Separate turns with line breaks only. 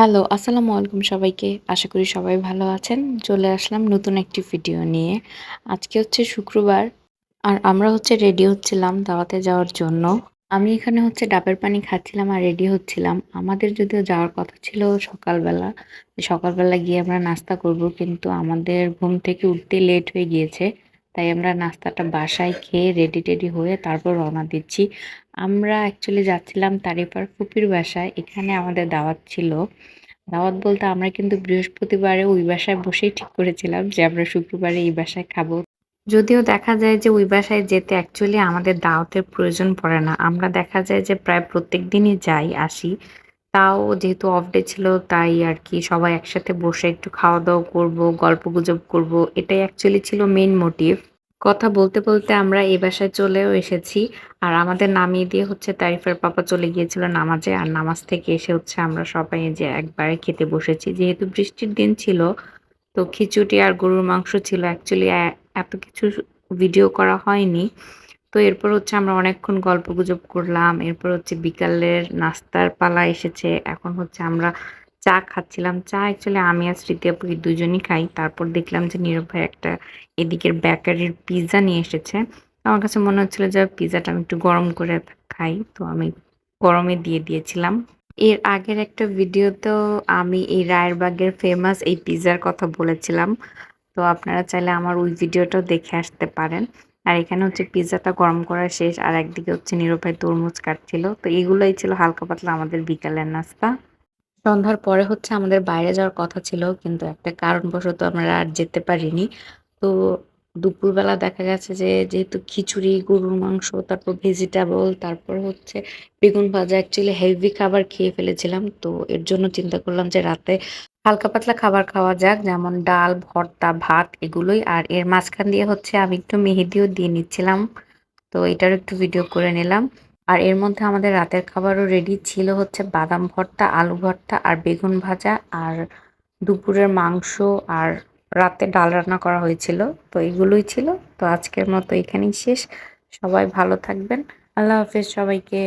Hello, আসসালামু আলাইকুম সবাইকে। আশা করি সবাই ভালো আছেন। চলে আসলাম নতুন একটি ভিডিও নিয়ে। আজকে হচ্ছে শুক্রবার আর আমরা হচ্ছে রেডি হচ্ছিলাম দাওয়াতে যাওয়ার জন্য। আমি এখানে হচ্ছে ডাবের পানি খাচ্ছিলাম আর রেডি হচ্ছিলাম। আমাদের যদিও যাওয়ার কথা ছিল সকালবেলা। সকালবেলা গিয়ে আমরা নাস্তা করব কিন্তু আমাদের ঘুম থেকে উঠতে লেট হয়ে গিয়েছে। তাই আমরা নাস্তাটা বাসায় খেয়ে রেডি-টেডি হয়ে তারপর রওনা দিচ্ছি। আমরা অ্যাকচুয়ালি যাচ্ছিলাম তারিফার ফুপির বাসায়। এখানে আমাদের দাওয়াত ছিল। দাওয়াত বলতে আমরা কিন্তু বৃহস্পতিবারে ওই বাসায় বসেই ঠিক করেছিলাম যে আমরা শুক্রবারে এই বাসায় খাব। যদিও দেখা যায় যে ওই বাসায় যেতে অ্যাকচুয়ালি আমাদের দাওয়াতের প্রয়োজন পড়ে না। আমরা দেখা যায় যে প্রায় প্রত্যেক দিনই যাই, আসি। তাও যেহেতু অফ ডে ছিল তাই আর কি সবাই একসাথে বসে একটু খাওয়া-দাওয়া করব গল্প গুজব করব এটাই অ্যাকচুয়ালি ছিল মেন মোটিভ। কথা বলতে, বলতে আমরা এ বাসায় চলেও এসেছি। আর আমাদের নামিয়ে দিয়ে হচ্ছে তারিফের পাপা চলে গিয়েছিল নামাজে। আর নামাজ থেকে এসে হচ্ছে আমরা সবাই যে একবারে খেতে বসেছি। যেহেতু বৃষ্টির দিন ছিল তো খিচুড়ি আর গরুর মাংস ছিল। অ্যাকচুয়ালি এত কিছু ভিডিও করা হয়নি। তো এরপর হচ্ছে আমরা অনেকক্ষণ গল্পগুজব করলাম। এরপর হচ্ছে বিকালের নাস্তার পালা এসেছে। এখন হচ্ছে আমরা চা খাচ্ছিলাম। চা অ্যাকচুয়ালি আমি আর স্মৃতি আপু দুজনই খাই। তারপর দেখলাম যে নীরব ভাই একটা এদিকের বেকারির পিজ্জা নিয়ে এসেছে। আমার কাছে মনে হচ্ছিল যে পিজ্জাটা আমি একটু গরম করে খাই। তো আমি গরমে দিয়ে দিয়েছিলাম। এর আগের একটা ভিডিওতেও আমি এই রায়েরবাগের ফেমাস এই পিজ্জার কথা বলেছিলাম। তো আপনারা চাইলে আমার ওই ভিডিওটাও দেখে আসতে পারেন। আর এখানে হচ্ছে পিজ্জাটা গরম করা শেষ। আর একদিকে হচ্ছে ভাই তরমুজ কাটছিল। তো এগুলোই ছিল হালকা পাতলা আমাদের বিকালের নাস্তা। সন্ধ্যার পরে হচ্ছে আমাদের বাইরে যাওয়ার কথা ছিল কিন্তু একটা কারণবশত আমরা আর যেতে পারিনি। তো দুপুরবেলা দেখা গেছে যে যেহেতু খিচুড়ি, গরুর মাংস, তারপর ভেজিটেবল, তারপর হচ্ছে বেগুন ভাজা অ্যাকচুয়ালি হেভি খাবার খেয়ে ফেলেছিলাম। তো এর জন্য চিন্তা করলাম যে রাতে হালকা পাতলা খাবার খাওয়া যাক যেমন ডাল, ভর্তা, ভাত এগুলোই। আর এর মাঝখান দিয়ে হচ্ছে আমি একটু মেহেদিও দিয়ে নিচ্ছিলাম। তো এটারও একটু ভিডিও করে নিলাম। আর এর মধ্যে আমাদের রাতের খাবারও রেডি ছিল হচ্ছে বাদাম ভর্তা, আলু ভর্তা আর বেগুন ভাজা আর দুপুরের মাংস আর রাতে ডাল রান্না করা হয়েছিল। তো এগুলোই ছিল। তো আজকের মতো এখানেই শেষ। সবাই ভালো থাকবেন। আল্লাহ হাফেজ সবাইকে।